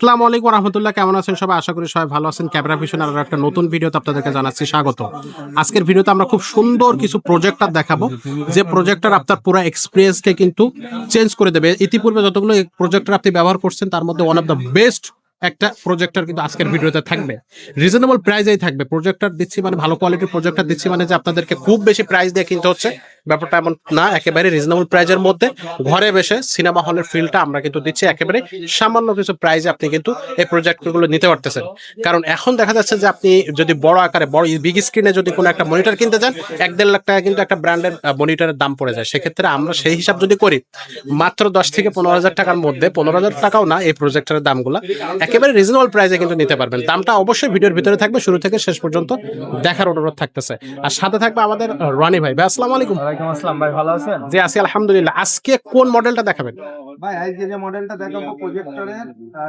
আসসালামু আলাইকুম রহমতুল্লাহ, কেমন আছেন সবাই? আশা করি সবাই ভালো আছেন। ক্যামেরা ভিশন আর একটা নতুন ভিডিওতে আপনাদেরকে জানাচ্ছি স্বাগত। আজকের ভিডিওতে আমরা খুব সুন্দর কিছু প্রজেক্টর দেখাবো। যে প্রজেক্টর আপনার পুরো এক্সপিরিয়েন্সকে কিন্তু চেঞ্জ করে দেবে। ইতিপূর্বে যতগুলো প্রজেক্টর আপনি ব্যবহার করছেন, তার মধ্যে ওয়ান অফ দ্য বেস্ট একটা প্রজেক্টর কিন্তু আজকের ভিডিওতে থাকবে। রিজনেবল প্রাইসেই থাকবে। প্রজেক্টর দিচ্ছি মানে ভালো কোয়ালিটির প্রজেক্টর দিচ্ছি মানে যে আপনাদেরকে খুব বেশি প্রাইস দিয়ে কিনতে হচ্ছে। ব্যাপারটা এমন না, একেবারে রিজনেবল প্রাইজের মধ্যে। ঘরে বসে সিনেমা হলের ফিলটা আমরা কিন্তু দিচ্ছি, একেবারে সামান্য কিছু প্রাইজে আপনি কিন্তু এই প্রজেক্টগুলো নিতে পারতেছেন। কারণ এখন দেখা যাচ্ছে যে আপনি যদি বড় আকারে, বড় বিগ স্ক্রিনে যদি কোনো একটা মনিটর কিনতে যান, এক দেড় লাখ টাকা কিন্তু একটা ব্র্যান্ডের মনিটরের দাম পড়ে যায়। সেক্ষেত্রে আমরা সেই হিসাব যদি করি, মাত্র দশ থেকে পনেরো হাজার টাকার মধ্যে, পনেরো হাজার টাকাও না এই প্রজেক্টরের দামগুলো, একেবারে রিজনেবল প্রাইসে কিন্তু নিতে পারবেন। দামটা অবশ্যই ভিডিওর ভিতরে থাকবে, শুরু থেকে শেষ পর্যন্ত দেখার অনুরোধ থাকতেছে। আর সাথে থাকবে আমাদের রনি ভাই। ভাই, আসসালামু আলাইকুম। ওয়ালাইকুম আসসালাম ভাই ভালো আছেন? জি আছি আলহামদুলিল্লাহ। আজকে কোন মডেলটা দেখাবেন? ভাই আজকে যে মডেলটা দেখাবো প্রজেক্টরের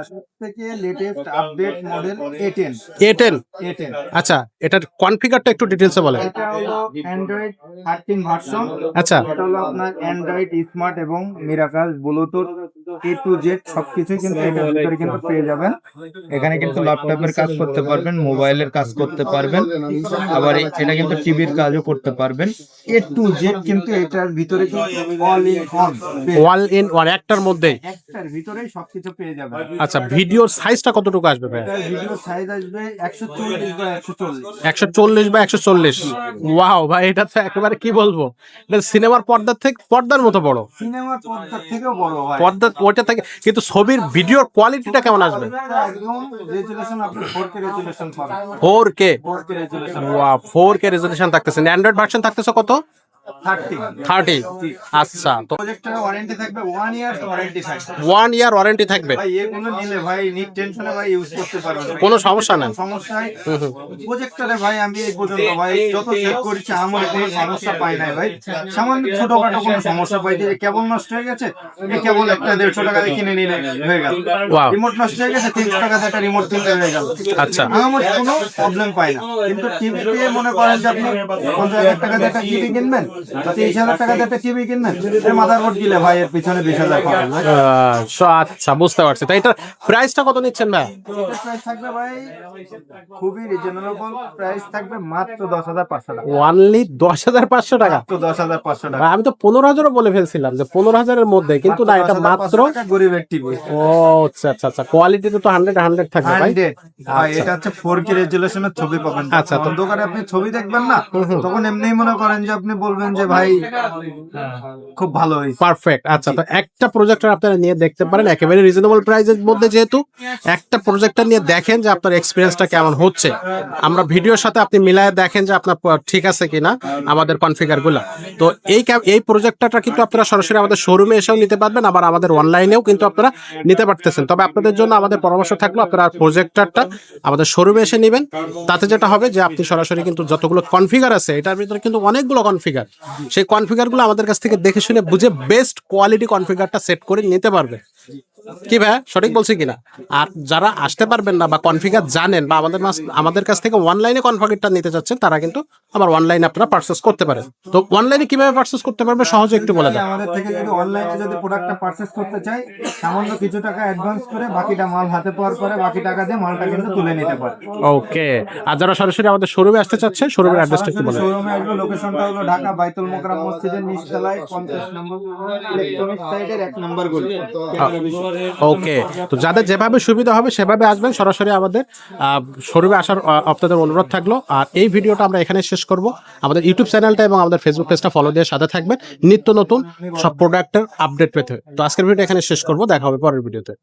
সবথেকে latest update model A10 A ten A10 আচ্ছা এটার কনফিগারটা একটু ডিটেইলসে বলেন। এটা হলো অ্যান্ড্রয়েড 13 ভার্সন আচ্ছা। এটা হলো আপনার অ্যান্ড্রয়েড স্মার্ট এবং miracast Bluetooth A to Z সবকিছুই কিন্তু এটার ভিতরে কিন্তু পেয়ে যাবেন। এখানে কিন্তু ল্যাপটপের কাজ করতে পারবেন মোবাইলের কাজ করতে পারবেন আবার এটা কিন্তু টিভির কাজও করতে পারবেন। এ টু জেড কিন্তু এটার ভিতরে all in one all in one একটার মধ্যেই একটার ভিতরেই সবকিছু পেয়ে যাবেন। আচ্ছা ভিডিওর সাইজটা কতটুকু আসবে ভাই? সাইজ আসবে ওয়াও ভাই এটা তো একেবারে কি বলব? এটা সিনেমার পর্দার থেকে পর্দার মতো বড়। সিনেমার পর্দার থেকেও বড় হয় পর্দা ওইটা থেকে কিন্তু ছবির ভিডিওর কোয়ালিটিটা কেমন আসবে? Four K four K resolution four K resolution থাকতেছে। অ্যান্ড্রয়েড ভার্সন থাকতেছে কত? থার্টি। আচ্ছা তো প্রজেক্টরের ওয়ারেন্টি থাকবে ওয়ান ইয়ার ওয়ারেন্টি থাকবে ওয়ান ইয়ার ওয়ারেন্টি থাকবে? ভাই এগুলো ভাই নিট টেনশনে ভাই ইউজ করতে কোনো সমস্যা নাই। প্রজেক্টরে ভাই আমি এই পর্যন্ত ভাই যত চেক করেছি আমার কোনো সমস্যা পাই নাই ভাই। সামান্য ছোটখাটো কোনো সমস্যা পাই যে কেবল নষ্ট হয়ে গেছে? এই কেবল একটা দেড়শো টাকা দিয়ে কিনে নিলে হয়ে গেল। রিমোট নষ্ট হয়ে গেছে তিনশো টাকা একটা রিমোট কিনতে হয়ে গেল। আচ্ছা। আমার কোনো প্রবলেম পাই না। কিন্তু টিভিতে মনে করেন যে আপনি পঞ্চাশ হাজার টাকা দিয়ে একটা টিভি কিনবেন তিরিশ হাজার টাকা দিয়ে টিভি কিনবেন এর মাদারবোর্ড গিলে ভাই এর পিছনে বিশ হাজার পাবেন ভাই আহ, so আচ্ছা বুঝতে পারছি। তো এটার প্রাইসটা কত নিচ্ছেন ভাই? প্রাইস থাকবে ভাই খুবই রিজনেবল প্রাইস থাকবে মাত্র দশ হাজার পাঁচশো টাকা। ওয়ানলি দশ হাজার পাঁচশো টাকা? দশ হাজার পাঁচশো টাকা। আমি তো পনেরো হাজারও বলে ফেলছিলাম যে পনেরো হাজারের মধ্যে কিন্তু না এটা মাত্র গরিবের টিভি ও আচ্ছা আচ্ছা আচ্ছা কোয়ালিটিতে তো হান্ড্রেড হান্ড্রেড থাকবে ভাই। হান্ড্রেড ভাই আচ্ছা। এটা হচ্ছে ফোর কে রেজুলেশনের ছবি পাবেন। আচ্ছা, আচ্ছা অন্ধকারে আপনি ছবি দেখবেন না তখন এমনি মনে করেন যে আপনি বলবেন যে ভাই খুব ভালো হয়েছে। পারফেক্ট আচ্ছা তো একটা প্রজেক্টর আপনারা নিয়ে দেখতে পারেন একেবারে রিজনেবল প্রাইসের মধ্যে যেহেতু একটা প্রজেক্টর নিয়ে দেখেন যে আপনার এক্সপিরিয়েন্সটা কেমন হচ্ছে। আমরা ভিডিওর সাথে আপনি মিলায় দেখেন যে আপনার ঠিক আছে কিনা আমাদের কনফিগারগুলা। তো এই এই প্রজেক্টরটা কিন্তু আপনারা সরাসরি আমাদের শোরুমে এসেও নিতে পারবেন আবার আমাদের অনলাইনেও কিন্তু আপনারা নিতে পারতেছেন। তবে আপনাদের জন্য আমাদের পরামর্শ থাকল আপনারা প্রজেক্টরটা আমাদের শোরুমে এসে নেবেন। তাতে যেটা হবে যে আপনি সরাসরি কিন্তু যতগুলো কনফিগার আছে এটার ভিতরে কিন্তু অনেকগুলো কনফিগার সেই কনফিগারগুলো আমাদের কাছ থেকে দেখে শুনে বুঝে বেস্ট কোয়ালিটি কনফিগারটা সেট করে নিতে পারবে। কি ভাই সঠিক বলছি কিনা? আর যারা আসতে পারবেন না বা কনফিগার জানেন বা আমাদের আমাদের কাছ থেকে অনলাইনে কনফিগারটা নিতে চাচ্ছেন তারা কিন্তু আমার অনলাইনে আপনারা পার্চেস করতে পারেন। তো অনলাইনে কীভাবে পার্চেস করতে পারবে? সহজে একটু বলে দেন। আমাদের থেকে যদি অনলাইনে যদি প্রোডাক্টটা পারচেস করতে চাই সামান্য কিছু টাকা অ্যাডভান্স করে বাকিটা মাল হাতে পাওয়ার পরে বাকি টাকা দিয়ে মালটা কিন্তু তুলে নিতে পারে ওকে আর যারা সরাসরি আমাদের শোরুমে আসতে চাচ্ছে শোরুমের অ্যাড্রেসটা একটু বলে। শোরুমে আসবে লোকেশনটা হলো ঢাকা বাইতুল মোকরাম মসজিদের নিচতলায় পঞ্চাশ নম্বর ইলেকট্রনিক সাইডের এক নম্বর গলি। ওকে তো যাদের যেভাবে সুবিধা হবে সেভাবে আসবেন। সরাসরি আমাদের শোরুমে আসার আপনাদের অনুরোধ থাকল। আর এই ভিডিওটা আমরা এখানে শেষ করব। আমাদের ইউটিউব চ্যানেলটা এবং আমাদের ফেসবুক পেজটা ফলো দিয়ে সাথে থাকবেন। নিত্য নতুন সব প্রোডাক্টের আপডেট পেতে। তো আজকের ভিডিও এখানে শেষ করব। দেখা হবে পরের ভিডিওতে